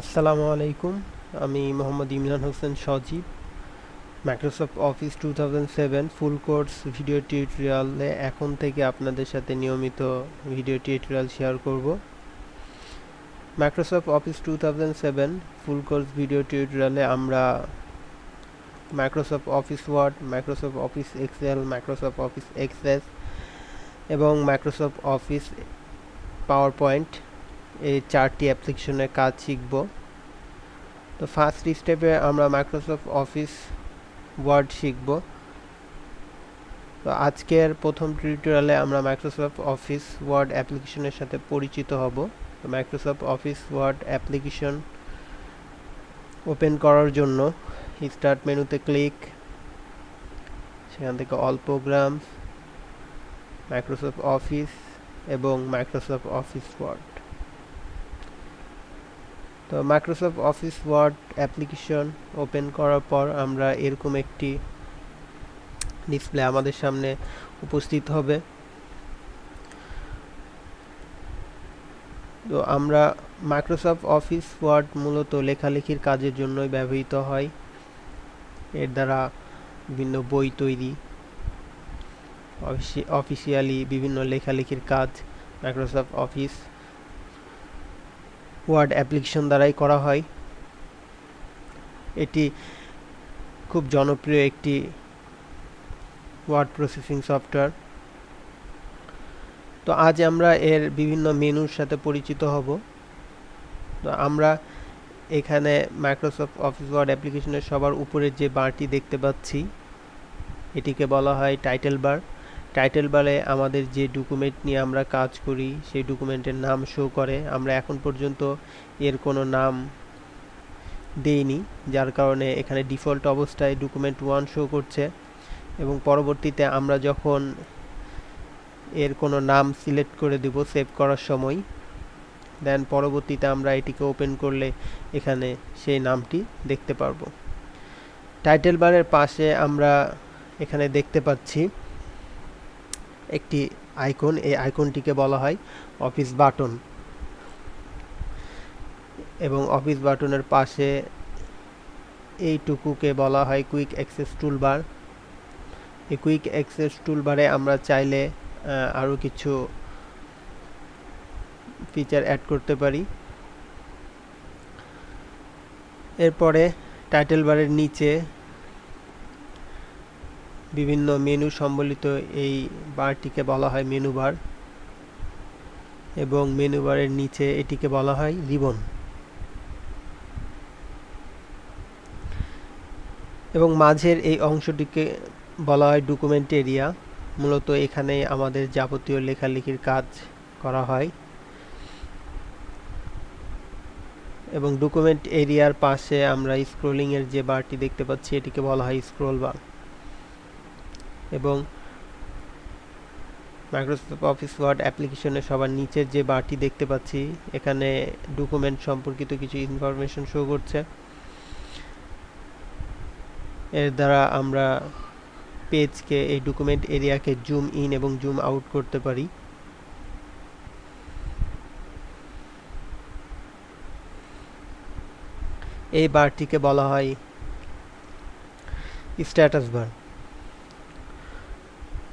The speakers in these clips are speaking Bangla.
আসসালামু আলাইকুম। আমি Mohammad Imran Hossain Sajib. Microsoft office two full course video টিউটোরিয়ালে এখন থেকে আপনাদের সাথে নিয়মিত ভিডিও টিউটোরিয়াল শেয়ার করব। Microsoft office two full course video টিউটোরিয়ালে আমরা Microsoft office Word Microsoft office Excel Microsoft office access এবং মাইক্রোসফট অফিস পাওয়ার পয়েন্ট এই চারটি অ্যাপ্লিকেশনের কাজ শিখব। তো ফার্স্ট স্টেপে আমরা মাইক্রোসফট অফিস ওয়ার্ড শিখব। তো আজকের প্রথম টিউটোরিয়ালে আমরা মাইক্রোসফট অফিস ওয়ার্ড অ্যাপ্লিকেশনের সাথে পরিচিত হব। তো Microsoft office Word application open করার জন্য স্টার্ট মেনুতে ক্লিক সেখান থেকে অল প্রোগ্রামস মাইক্রোসফট অফিস এবং মাইক্রোসফট অফিস ওয়ার্ড তো Microsoft office Word application open করার পর আমরা এরকম একটি ডিসপ্লে আমাদের সামনে উপস্থিত হবে। তো আমরা মাইক্রোসফট অফিস ওয়ার্ড মূলত লেখালেখির কাজের জন্যই ব্যবহৃত হয়। এর দ্বারা বিভিন্ন বই তৈরি অফিসিয়ালি বিভিন্ন লেখালেখির কাজ মাইক্রোসফট অফিস ওয়ার্ড অ্যাপ্লিকেশন দ্বারাই করা হয়। এটি খুব জনপ্রিয় একটি ওয়ার্ড প্রসেসিং সফটওয়্যার। তো আজ আমরা এর বিভিন্ন মেনুর সাথে পরিচিত হব। তো আমরা এখানে মাইক্রোসফট অফিস ওয়ার্ড অ্যাপ্লিকেশনের সবার উপরে যে বারটি দেখতে পাচ্ছি, এটিকে বলা হয় টাইটেল বার। টাইটেল বারে আমাদের যে ডকুমেন্ট নিয়ে আমরা কাজ করি, সেই ডকুমেন্টের নাম শো করে। আমরা এখন পর্যন্ত এর কোনো নাম দেইনি, যার কারণে এখানে ডিফল্ট অবস্থায় ডকুমেন্ট ওয়ান শো করছে এবং পরবর্তীতে আমরা যখন এর কোনো নাম সিলেক্ট করে দেব সেভ করার সময় দেন পরবর্তীতে আমরা এটিকে ওপেন করলে এখানে সেই নামটি দেখতে পারব। টাইটেল বারের পাশে আমরা এখানে দেখতে পাচ্ছি একটি আইকন, এই আইকনটিকে বলা হয় অফিস বাটন। এবং অফিস বাটনের পাশে এইটুকুকে বলা হয় কুইক অ্যাক্সেস টুলবার। এই কুইক অ্যাক্সেস টুলবারে আমরা চাইলে আরও কিছু ফিচার অ্যাড করতে পারি। এরপরে টাইটেল বারের নিচে বিভিন্ন মেনু সম্বলিত এই বারটিকে বলা হয় মেনু বার এবং মেনু বারের নিচে এটিকে বলা হয় রিবন এবং মাঝের এই অংশটিকে বলা হয় ডকুমেন্ট এরিয়া মূলত এখানে আমাদের যাবতীয় লেখালেখির কাজ করা হয়। এবং ডকুমেন্ট এরিয়ার পাশে আমরা স্ক্রোলিংয়ের যে বারটি দেখতে পাচ্ছি, এটিকে বলা হয় স্ক্রোল বার এবং মাইক্রোসফট অফিস ওয়ার্ড অ্যাপ্লিকেশনের সবার নিচের যে বারটি দেখতে পাচ্ছি, এখানে ডকুমেন্ট সম্পর্কিত কিছু ইনফরমেশন শো করছে। এর দ্বারা আমরা পেজকে এই ডকুমেন্ট এরিয়াকে জুম ইন এবং জুম আউট করতে পারি। এই বারটিকে বলা হয় স্ট্যাটাস বার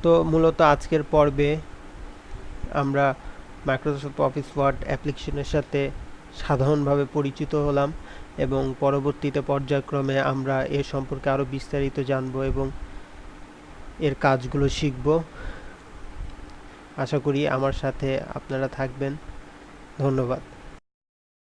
তো মূলত আজকের পর্বে আমরা মাইক্রোসফট অফিস ওয়ার্ড অ্যাপ্লিকেশনের সাথে সাধারণভাবে পরিচিত হলাম এবং পরবর্তীতে পর্যায়ক্রমে আমরা এর সম্পর্কে আরও বিস্তারিত জানব এবং এর কাজগুলো শিখব। আশা করি আমার সাথে আপনারা থাকবেন। ধন্যবাদ।